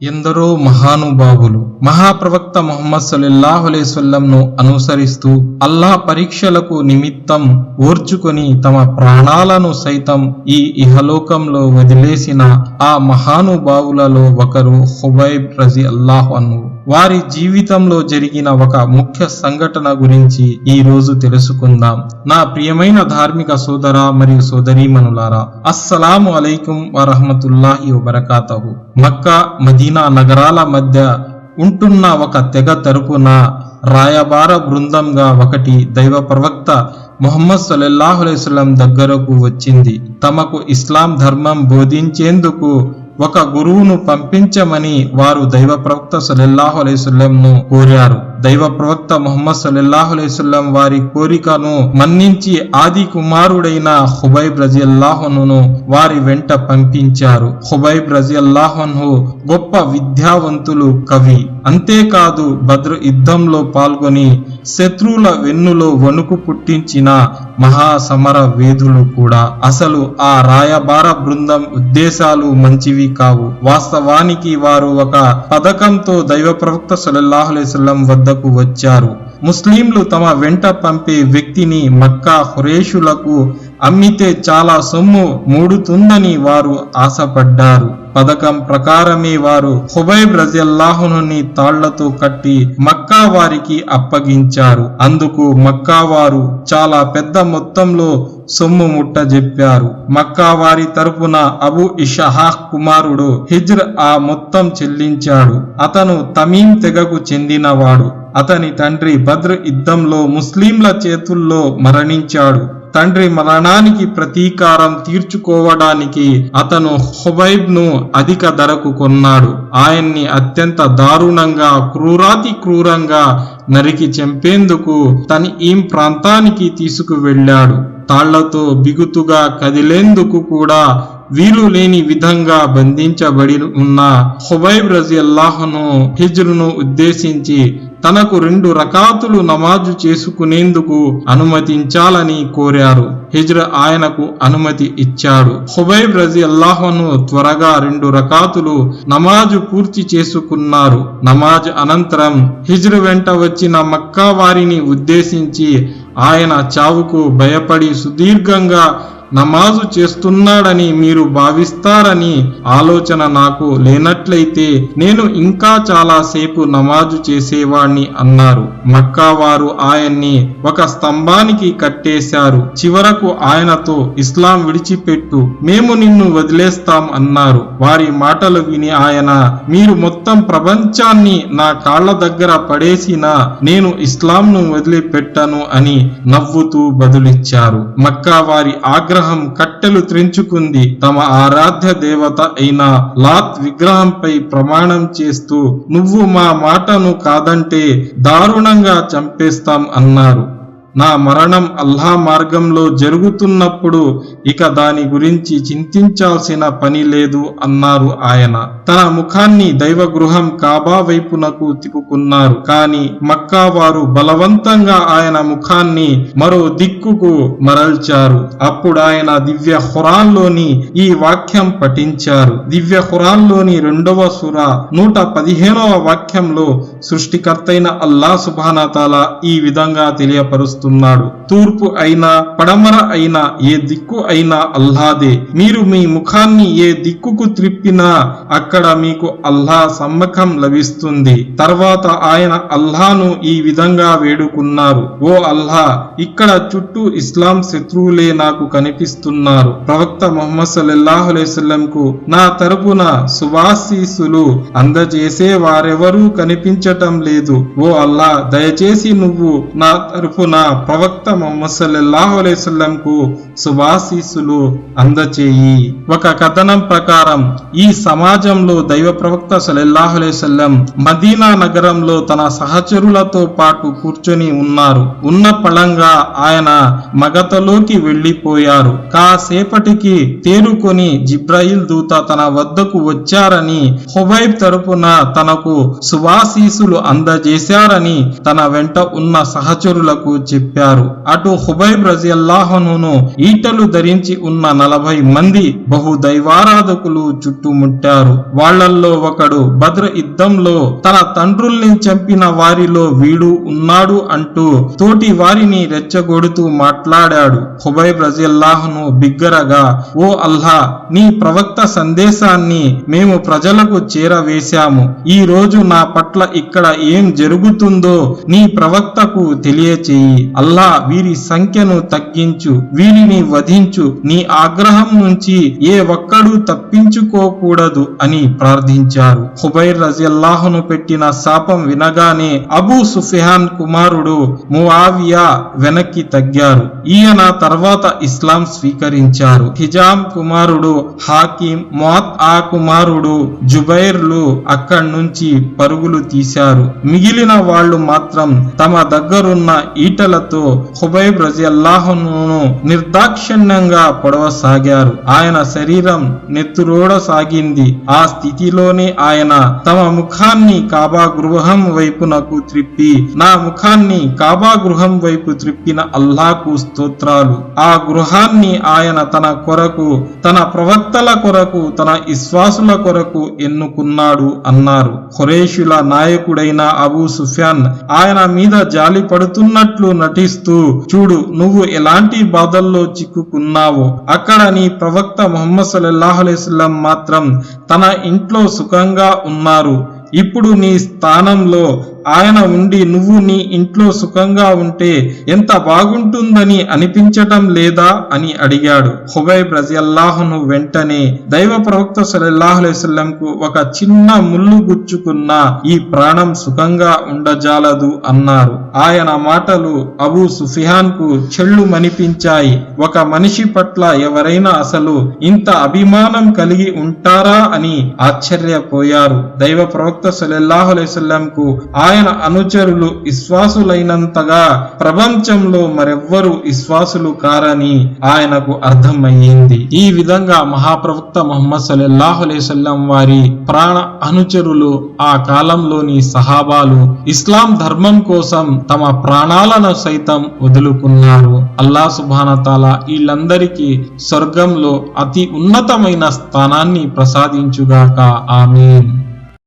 ఎందరో మహానుభావులు మహాప్రవక్త మొహమ్మద్ సల్లల్లాహు అలైవల్లంను అనుసరిస్తూ అల్లాహ్ పరీక్షలకు నిమిత్తం ఓర్చుకొని తమ ప్రాణాలను సైతం ఈ ఇహలోకంలో వదిలేసిన ఆ మహానుభావులలో ఒకరు హుబైబ్ రజి అల్లాహు అను వారి జీవితంలో జరిగిన ఒక ముఖ్య సంఘటన గురించి ఈ రోజు తెలుసుకుందాం. నా ప్రియమైన ధార్మిక సోదర మరియు సోదరీమణులారా అస్సలాము అలైకుం వరహమతుల్లాహి వబరకాతహు. మక్కా మదీనా నగరాల మధ్య ఉంటున్న ఒక తెగ తరపున రాయబార బృందంగా ఒకటి దైవ ప్రవక్త ముహమ్మద్ సల్లల్లాహు దగ్గరకు వచ్చింది. తమకు ఇస్లాం ధర్మం బోధించేందుకు ఒక గురువును పంపించమని వారు దైవ ప్రవక్త సల్లల్లాహు అలైవల్లంను కోరారు. దైవ ప్రవక్త ముహమ్మద్ సల్లల్లాహు అలైవల్లం వారి కోరికను మన్నించి ఆది కుమారుడైన హుబైబ్ రజియల్లాహును వారి వెంట పంపించారు. హుబైబ్ రజియల్లాహును గొప్ప విద్యావంతులు కవి. అంతేకాదు భద్ర యుద్ధంలో పాల్గొని శత్రువుల వెన్నులో వణుకు పుట్టించిన మహాసమర వేదులు కూడా. అసలు ఆ రాయబార బృందం ఉద్దేశాలు మంచివి కావు. వాస్తవానికి వారు ఒక పథకంతో దైవ ప్రవక్త వద్ద వద్దకు వచ్చారు. ముస్లింలు తమ వెంట పంపే వ్యక్తిని మక్కా హురేషులకు అమ్మితే చాలా సొమ్ము మూడుతుందని వారు ఆశపడ్డారు. పథకం ప్రకారమే వారు హుబైబ్ రజల్లాహుని తాళ్ళతో కట్టి మక్కా వారికి అప్పగించారు. అందుకు మక్కా వారు చాలా పెద్ద మొత్తంలో సొమ్ము ముట్ట చెప్పారు మక్కా వారి తరపున అబు ఇషహాహ్ కుమారుడు హిజ్ర్ ఆ మొత్తం చెల్లించాడు. అతను తమీం తెగకు చెందినవాడు. అతని తండ్రి బద్ర్ యుద్ధంలో ముస్లింల చేతుల్లో మరణించాడు. తండ్రి మరణానికి ప్రతీకారం తీర్చుకోవడానికి అతను హుబైబ్ను అధిక ధరకు కొన్నాడు. ఆయన్ని అత్యంత దారుణంగా క్రూరాతి క్రూరంగా నరికి చంపేందుకు తన ఈం ప్రాంతానికి తీసుకువెళ్ళాడు. తాళ్ళతో బిగుతుగా కదిలేందుకు కూడా వీలు లేని విధంగా బంధించబడి ఉన్న హుబైబ్ రజి అల్లాహను హిజ్రును ఉద్దేశించి తనకు రెండు రకాతులు నమాజు చేసుకునేందుకు అనుమతించాలని కోరారు. హిజ్ర ఆయనకు అనుమతి ఇచ్చాడు. హుబైబ్ రజి అల్లాహను త్వరగా రెండు రకాతులు నమాజు పూర్తి చేసుకున్నారు. నమాజ్ అనంతరం హిజ్ర వెంట వచ్చిన మక్కా వారిని ఉద్దేశించి ఆయన చావుకు భయపడి సుదీర్ఘంగా నమాజు చేస్తున్నాడని మీరు భావిస్తారని ఆలోచన నాకు లేనట్లయితే నేను ఇంకా చాలాసేపు నమాజు చేసేవాణ్ణి అన్నారు. మక్కా వారు ఆయన్ని ఒక స్తంభానికి కట్టేశారు. చివరకు ఆయనతో ఇస్లాం విడిచిపెట్టు మేము నిన్ను వదిలేస్తాం అన్నారు. వారి మాటలు విని ఆయన మీరు మొత్తం ప్రపంచాన్ని నా కాళ్ళ దగ్గర పడేసినా నేను ఇస్లాంను వదిలిపెట్టను అని నవ్వుతూ బదులిచ్చారు. మక్కా వారి ఆగ్రహం కట్టెలు త్రెంచుకుంది. తమ ఆరాధ్య దేవత అయిన లాత్ విగ్రహంపై ప్రమాణం చేస్తూ నువ్వు మా మాటను కాదంటే దారుణంగా చంపేస్తాం అన్నారు. నా మరణం అల్లా మార్గంలో జరుగుతున్నప్పుడు ఇక దాని గురించి చింతించాల్సిన పని లేదు అన్నారు ఆయన. తన ముఖాన్ని దైవ గృహం కాబా వైపునకు తిప్పుకున్నారు. కాని మక్కా వారు బలవంతంగా ఆయన ముఖాన్ని మరో దిక్కుకు మరల్చారు. అప్పుడు ఆయన దివ్య హురాన్లోని ఈ వాక్యం పఠించారు. దివ్య హురాన్లోని రెండవ సుర నూట పదిహేనవ వాక్యంలో సృష్టికర్తైన అల్లా సుభానతాల ఈ విధంగా తెలియపరుస్తారు వస్తున్నాడు తూర్పు అయినా పడమర అయినా ఏ దిక్కు అయినా అల్లాదే. మీరు మీ ముఖాన్ని ఏ దిక్కుకు త్రిప్పినా అక్కడ మీకు అల్లా సమ్మకం లభిస్తుంది. తర్వాత ఆయన అల్లాను ఈ విధంగా వేడుకున్నారు. ఓ అల్లా ఇక్కడ చుట్టూ ఇస్లాం శత్రువులే నాకు కనిపిస్తున్నారు. ప్రవక్త మొహమ్మద్ సల్లాహులేస్లం కు నా తరపున సువాసీసులు అందజేసే వారెవరూ కనిపించటం లేదు. ఓ అల్లా దయచేసి నువ్వు నా తరపున ప్రవక్త ముహమ్మద్ సల్లల్లాహు అలైవల్లం కు అందచేయి. ఒక కథనం ప్రకారం ఈ సమాజంలో దైవ ప్రవక్త సల్లల్లాహు అలైవల్లం మదీనా నగరంలో తన సహచరులతో పాటు కూర్చొని ఉన్నారు. ఉన్న పళంగా ఆయన మగతలోకి వెళ్ళిపోయారు కాసేపటికి తేరుకొని జిబ్రాయిల్ దూత తన వద్దకు వచ్చారని హుబైబ్ తరపున తనకు శుభాశీసులు అందజేశారని తన వెంట ఉన్న సహచరులకు చెప్పారు. చెప్పారు. అటు హుబైబ్ రజియల్లాహనును ఈటలు ధరించి ఉన్న నలభై మంది బహు దైవారాధకులు చుట్టుముట్టారు. వాళ్ళల్లో ఒకడు భద్ర యుద్ధంలో తన తండ్రుల్ని చంపిన వారిలో వీడు ఉన్నాడు అంటూ తోటి వారిని రెచ్చగొడుతూ మాట్లాడాడు. హుబైబ్ రజియల్లాహను బిగ్గరగా ఓ అల్లా నీ ప్రవక్త సందేశాన్ని మేము ప్రజలకు చేరవేశాము. ఈ రోజు నా పట్ల ఇక్కడ ఏం జరుగుతుందో నీ ప్రవక్తకు తెలియచేయి. అల్లా వీరి సంఖ్యను తగ్గించు వీరిని వధించు నీ ఆగ్రహం నుంచి ఏ ఒక్కడూ తప్పించుకోకూడదు అని ప్రార్థించారు. హుబైర్ రజియల్లాహును పెట్టిన శాపం వినగానే అబూ సుఫిహాన్ కుమారుడు ముఆవియా వెనక్కి తగ్గారు. ఈయన తర్వాత ఇస్లాం స్వీకరించారు. హిజాం కుమారుడు హాకిం మోత్ ఆ కుమారుడు జుబైర్లు అక్కడి నుంచి పరుగులు తీశారు. మిగిలిన వాళ్ళు మాత్రం తమ దగ్గరున్న ఈటల ఈటలతో హుబైబ్ రజియల్లాహును నిర్దాక్షిణ్యంగా పొడవసాగారు ఆయన శరీరం నెత్తురోడసాగింది ఆ స్థితిలోనే ఆయన తమ ముఖాన్ని కాబా గృహం వైపునకు త్రిప్పి నా ముఖాన్ని కాబా గృహం వైపు త్రిప్పిన అల్లాకు స్తోత్రాలు. ఆ గృహాన్ని ఆయన తన కొరకు తన ప్రవక్తల కొరకు తన విశ్వాసుల కొరకు ఎన్నుకున్నాడు అన్నారు. ఖురేషుల నాయకుడైన అబూ సుఫియాన్ ఆయన మీద జాలి పడుతున్నట్లు నటిస్తూ చూడు నువ్వు ఎలాంటి బాధల్లో చిక్కుకున్నావో అక్కడ నీ ప్రవక్త ముహమ్మద్ సల్లల్లాహు అలైహి మాత్రం తన ఇంట్లో సుఖంగా ఉన్నారు. ఇప్పుడు నీ స్థానంలో ఆయన ఉండి నువ్వు నీ ఇంట్లో సుఖంగా ఉంటే ఎంత బాగుంటుందని అనిపించటం లేదా అని అడిగాడు. హుబైబ్ రజియల్లాహును వెంటనే దైవ ప్రవక్త సలల్లాహులేసల్లంకు ఒక చిన్న ముళ్ళు గుచ్చుకున్న ఈ ప్రాణం సుఖంగా ఉండజాలదు అన్నారు. ఆయన మాటలు అబూ సుఫిహాన్కు చెళ్ళు మనిపించాయి. ఒక మనిషి పట్ల ఎవరైనా అసలు ఇంత అభిమానం కలిగి ఉంటారా అని ఆశ్చర్యపోయారు. దైవ ప్రవక్త ప్రవక్త సలల్లాహులేసల్లంకు ఆయన అనుచరులు విశ్వాసులైనంతగా ప్రపంచంలో మరెవ్వరు విశ్వాసులు కారని ఆయనకు అర్థమయ్యింది. ఈ విధంగా మహాప్రవక్త మొహమ్మద్ సల్లల్లాహు అలైవల్లం వారి ప్రాణ అనుచరులు ఆ కాలంలోని సహాబాలు ఇస్లాం ధర్మం కోసం తమ ప్రాణాలను సైతం వదులుకున్నారు. అల్లా సుభానతాల వీళ్ళందరికీ స్వర్గంలో అతి ఉన్నతమైన స్థానాన్ని ప్రసాదించుగాక. ఆమీన్.